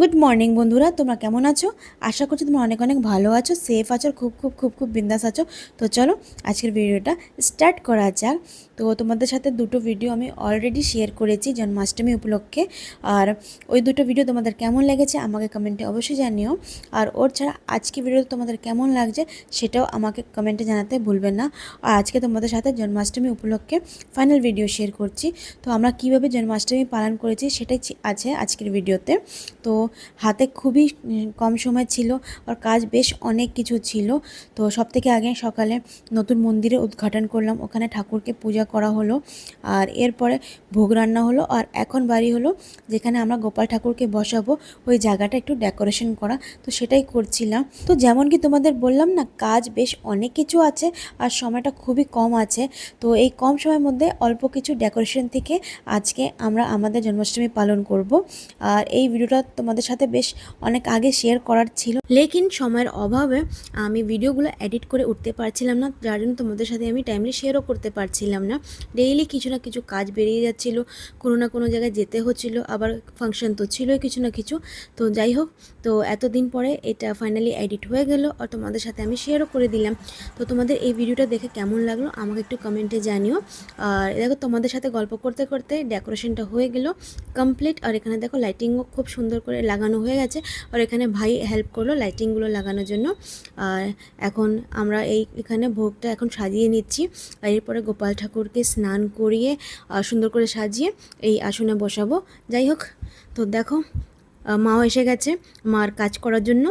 Good morning বন্ধুরা। তোমরা কেমন আছো? আশা করছি তোমরা অনেক অনেক ভালো আছো সেফ আছো খুব খুব খুব খুব বিন্দাস আছো। তো চলো, আজকের ভিডিওটা স্টার্ট করা যাক। তো তোমাদের সাথে দুটো ভিডিও আমি অলরেডি শেয়ার করেছি জন্মাষ্টমী উপলক্ষে। আর ওই দুটো ভিডিও তোমাদের কেমন লেগেছে আমাকে কমেন্টে অবশ্যই জানিও। আর ওর ছাড়া আজকে ভিডিও তোমাদের কেমন লাগছে সেটাও আমাকে কমেন্টে জানাতে ভুলবেন না। আর আজকে তোমাদের সাথে জন্মাষ্টমী উপলক্ষে ফাইনাল ভিডিও শেয়ার করছি। তো আমরা কীভাবে জন্মাষ্টমী পালন করেছি সেটাই আছে আজকের ভিডিওতে তো হাতে খুবই কম সময় ছিল। আর কাজ বেশ অনেক কিছু ছিল। তো সব থেকে আগে সকালে নতুন মন্দিরে উদ্ঘাটন করলাম। ওখানে ঠাকুরকে পূজা করা হলো। আর এরপরে ভোগ রান্না হলো। আর এখন বাড়ি হলো যেখানে আমরা গোপাল ঠাকুরকে বসাবো। ওই জায়গাটা একটু ডেকোরেশন করা। তো সেটাই করছিলাম। তো যেমন কি তোমাদের বললাম না, কাজ বেশ অনেক কিছু আছে আর সময়টা খুবই কম আছে। তো এই কম সময়ের মধ্যে অল্প কিছু ডেকোরেশন থেকে আজকে আমরা আমাদের জন্মাষ্টমী পালন করব। আর এই ভিডিওটা তোমাদের সাথে বেশ অনেক আগে শেয়ার করার ছিল। লেকিন সময়ের অভাবে আমি ভিডিওগুলো এডিট করে উঠতে পারছিলাম না, যার জন্য তোমাদের সাথে আমি টাইমলি শেয়ারও করতে পারছিলাম না। ডেইলি কিছু না কিছু কাজ বেরিয়ে যাচ্ছিল, কোনো না কোনো জায়গায় যেতে হচ্ছিল, আবার ফাংশন তো ছিলই কিছু না কিছু। তো যাই হোক, তো এতদিন পরে এটা ফাইনালি এডিট হয়ে গেল আর তোমাদের সাথে আমি শেয়ারও করে দিলাম। তো তোমাদের এই ভিডিওটা দেখে কেমন লাগল আমাকে একটু কমেন্টে জানিও। আর দেখো তোমাদের সাথে গল্প করতে করতে ডেকোরেশনটা হয়ে গেল কমপ্লিট আর এখানে দেখো লাইটিংও খুব সুন্দর করে লাগানো হয়ে গেছে। আর এখানে ভাই হেল্প করল লাইটিংগুলো লাগানোর জন্য। আর এখন আমরা এই, এখানে ভোগটা এখন সাজিয়ে নিচ্ছি। আর এরপরে গোপাল ঠাকুরকে স্নান করিয়ে সুন্দর করে সাজিয়ে এই আসনে বসাবো। যাই হোক, তো দেখো মাও এসে গেছে মার কাজ করার জন্য।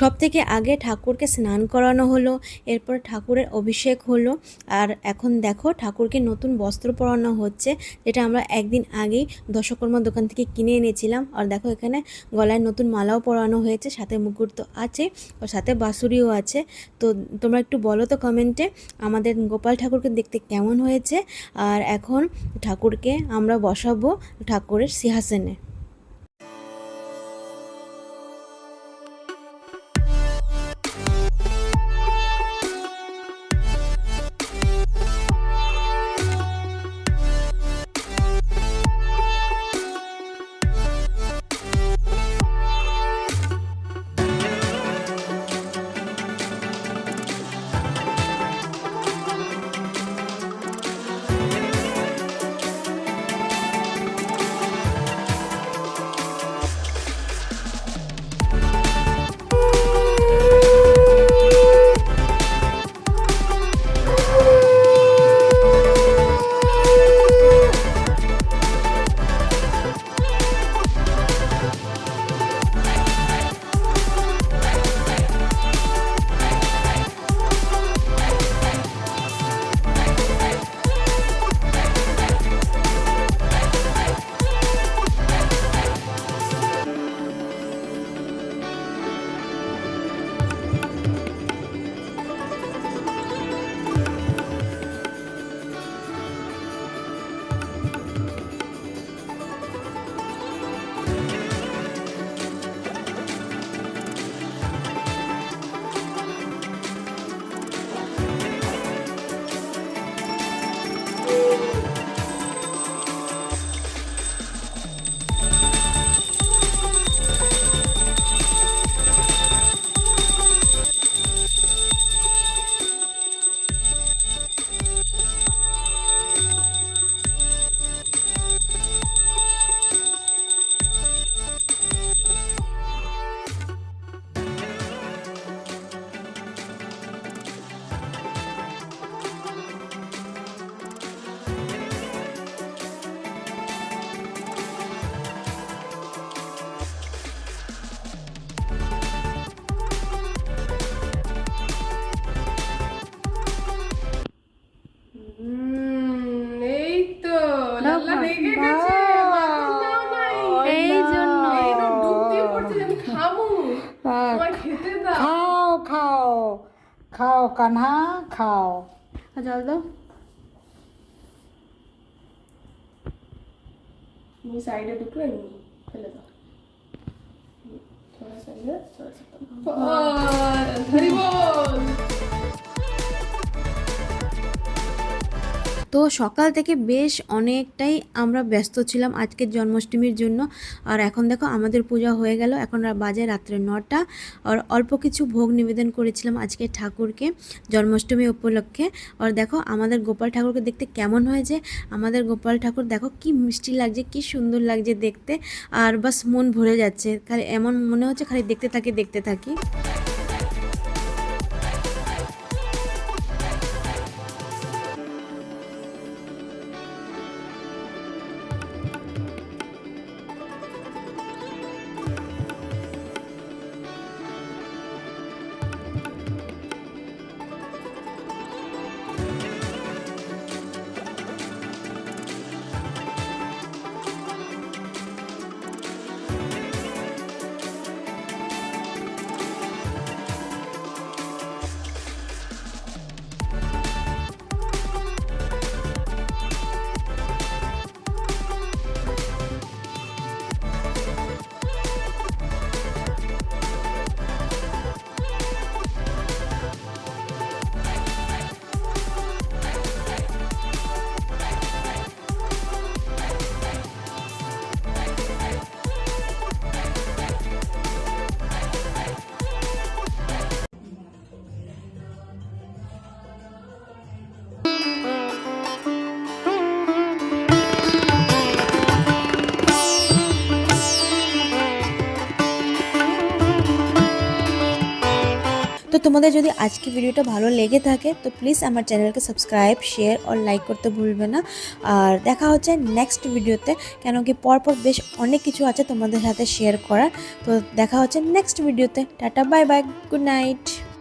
সব থেকে আগে ঠাকুরকে স্নান করানো হলো, এরপর ঠাকুরের অভিষেক হলো, আর এখন দেখো ঠাকুরকে নতুন বস্ত্র পরানো হচ্ছে, যেটা আমরা একদিন আগেই দশকর্মা দোকান থেকে কিনে এনেছিলাম। আর দেখো এখানে গলায় নতুন মালাও পরানো হয়েছে, সাথে মুকুট তো আছে আর সাথে বাঁশুরিও আছে। তো তোমরা একটু বলো তো কমেন্টে আমাদের গোপাল ঠাকুরকে দেখতে কেমন হয়েছে? আর এখন ঠাকুরকে আমরা বসাবো ঠাকুরের সিংহাসনে। हाँ, खाओ खाओ खाओ कन्हा खाओ। चल दो। थोड़ा सा थोड़ा सा हाँ, তো সকাল থেকে বেশ অনেকটাই আমরা ব্যস্ত ছিলাম আজকের জন্মাষ্টমীর জন্য। আর এখন দেখো আমাদের পূজা হয়ে গেল। এখন বাজে রাত্রে নটা। আর অল্প কিছু ভোগ নিবেদন করেছিলাম আজকে ঠাকুরকে জন্মাষ্টমী উপলক্ষে। আর দেখো আমাদের গোপাল ঠাকুরকে দেখতে কেমন হয়েছে। আমাদের গোপাল ঠাকুর দেখো কি মিষ্টি লাগছে, কি সুন্দর লাগছে দেখতে। আর বাস মন ভরে যাচ্ছে। খালি এমন মনে হচ্ছে খালি দেখতে থাকি দেখতে থাকি। তো তোমাদের যদি আজকে ভিডিওটা ভালো লেগে থাকে, তো প্লিজ আমার চ্যানেলকে সাবস্ক্রাইব শেয়ার আর লাইক করতে ভুলবে না। আর দেখা হচ্ছে নেক্সট ভিডিওতে কেন কি পরপর বেশ অনেক কিছু আছে তোমাদের সাথে শেয়ার করার। তো দেখা হচ্ছে নেক্সট ভিডিওতে tata bye bye good night